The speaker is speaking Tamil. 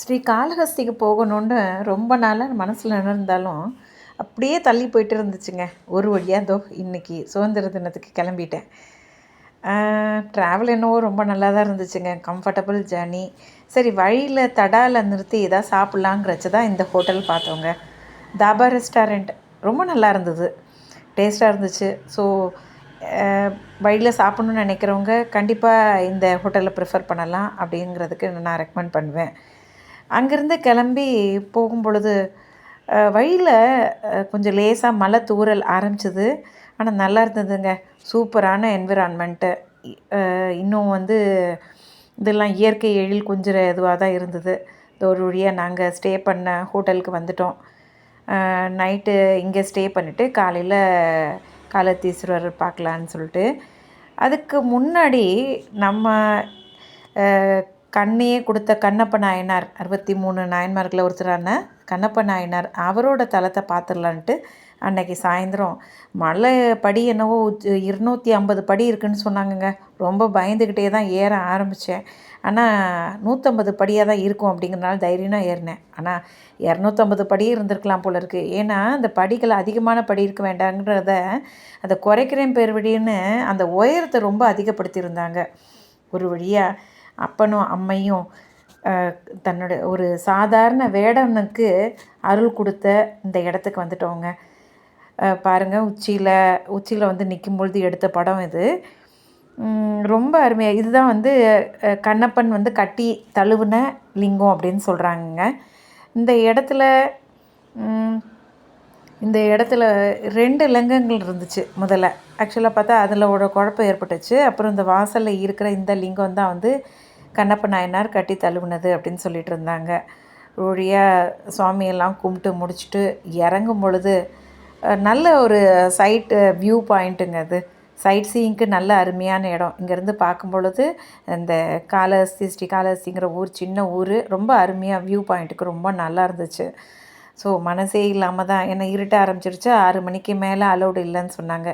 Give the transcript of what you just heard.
ஸ்ரீ காளஹஸ்திக்கு போகணும்னு ரொம்ப நாளாக மனசில் நினைந்தாலும் அப்படியே தள்ளி போயிட்டு இருந்துச்சுங்க. ஒரு வழியாக தோ இன்றைக்கி சுதந்திர தினத்துக்கு கிளம்பிட்டேன். ட்ராவல் என்னவோ ரொம்ப நல்லா தான் இருந்துச்சுங்க. கம்ஃபர்டபுள் ஜேர்னி சரி வழியில் தடாவில் நிறுத்தி எதாவது சாப்பிட்லாங்கிறச்சு தான் இந்த ஹோட்டல் பார்த்தோங்க. தாபா ரெஸ்டாரண்ட் ரொம்ப நல்லா இருந்தது. டேஸ்ட்டாக இருந்துச்சு. ஸோ வழியில் சாப்பிட்ணுன்னு நினைக்கிறவங்க கண்டிப்பாக இந்த ஹோட்டலை ப்ரிஃபர் பண்ணலாம் அப்படிங்கிறதுக்கு நான் ரெக்கமெண்ட் பண்ணுவேன். அங்கேருந்து கிளம்பி போகும் பொழுது வழியில் கொஞ்சம் லேசாக மழை தூறல் ஆரம்பிச்சது. ஆனால் நல்லா இருந்ததுங்க. சூப்பரான என்விரான்மெண்ட்டு இன்னும் வந்து இதெல்லாம் இயற்கை எழில் கொஞ்சம் இதுவாக தான் இருந்தது. ஒரு வழியாக நாங்கள் ஸ்டே பண்ண ஹோட்டலுக்கு வந்துட்டோம். நைட்டு இங்கே ஸ்டே பண்ணிவிட்டு காலையில் காலத்தீஸ்வரர் பார்க்கலான்னு சொல்லிட்டு அதுக்கு முன்னாடி நம்ம கண்ணையே கொடுத்த கண்ணப்ப நாயனார் அறுபத்தி மூணு நாயன்மார்களில் ஒருத்தரான கண்ணப்ப நாயனார் அவரோட தலத்தை பார்த்துடலான்ட்டு அன்னைக்கு சாயந்தரம். மலை படி என்னவோ இருநூற்றி ஐம்பது படி இருக்குதுன்னு சொன்னாங்கங்க. ரொம்ப பயந்துக்கிட்டே தான் ஏற ஆரம்பித்தேன் ஆனால் நூற்றம்பது படியாக தான் இருக்கும் அப்படிங்கிறனால தைரியமாக ஏறினேன். ஆனால் இரநூத்தம்பது படி இருந்திருக்கலாம் போல இருக்குது ஏன்னா அந்த படிகள் அதிகமான படி இருக்க வேண்டாங்கிறத அதை குறைக்கிறேன் பேர் வழின்னு அந்த உயரத்தை ரொம்ப அதிகப்படுத்தியிருந்தாங்க. ஒரு வழியாக அப்பனும் அம்மையும் தன்னோட ஒரு சாதாரண வேடனுக்கு அருள் கொடுத்த இந்த இடத்துக்கு வந்துட்டோங்க. பாருங்கள் உச்சியில் உச்சியில் வந்து நிற்கும் பொழுது எடுத்த படம் இது. ரொம்ப அருமையாக இதுதான் வந்து கண்ணப்பன் வந்து கட்டி தழுவுன லிங்கம் அப்படின்னு சொல்கிறாங்கங்க இந்த இடத்துல இந்த இடத்துல ரெண்டு லிங்கங்கள் இருந்துச்சு முதல்ல. ஆக்சுவலாக பார்த்தா அதில் ஒரு குழப்பம் ஏற்பட்டுச்சு. அப்புறம் இந்த வாசலில் இருக்கிற இந்த லிங்கம் தான் வந்து கண்ணப்ப நாயனார் கட்டி தழுவுனது அப்படின்னு சொல்லிட்டு இருந்தாங்க. ஒழியாக சுவாமியெல்லாம் கும்பிட்டு முடிச்சுட்டு இறங்கும் பொழுது நல்ல ஒரு சைட்டு வியூ பாயிண்ட்டுங்க அது. சைட் சீயிங்க்கு நல்ல அருமையான இடம். இங்கேருந்து பார்க்கும் பொழுது இந்த காலஹஸ்தி ஸ்ரீ காலஹஸ்திங்கிற ஊர் சின்ன ஊர் ரொம்ப அருமையாக வியூ பாயிண்ட்டுக்கு ரொம்ப நல்லா இருந்துச்சு. ஸோ மனசே இல்லாமல் தான் என்னை இருட்ட ஆரம்பிச்சிருச்சு. ஆறு மணிக்கு மேலே அலௌடு இல்லைன்னு சொன்னாங்க.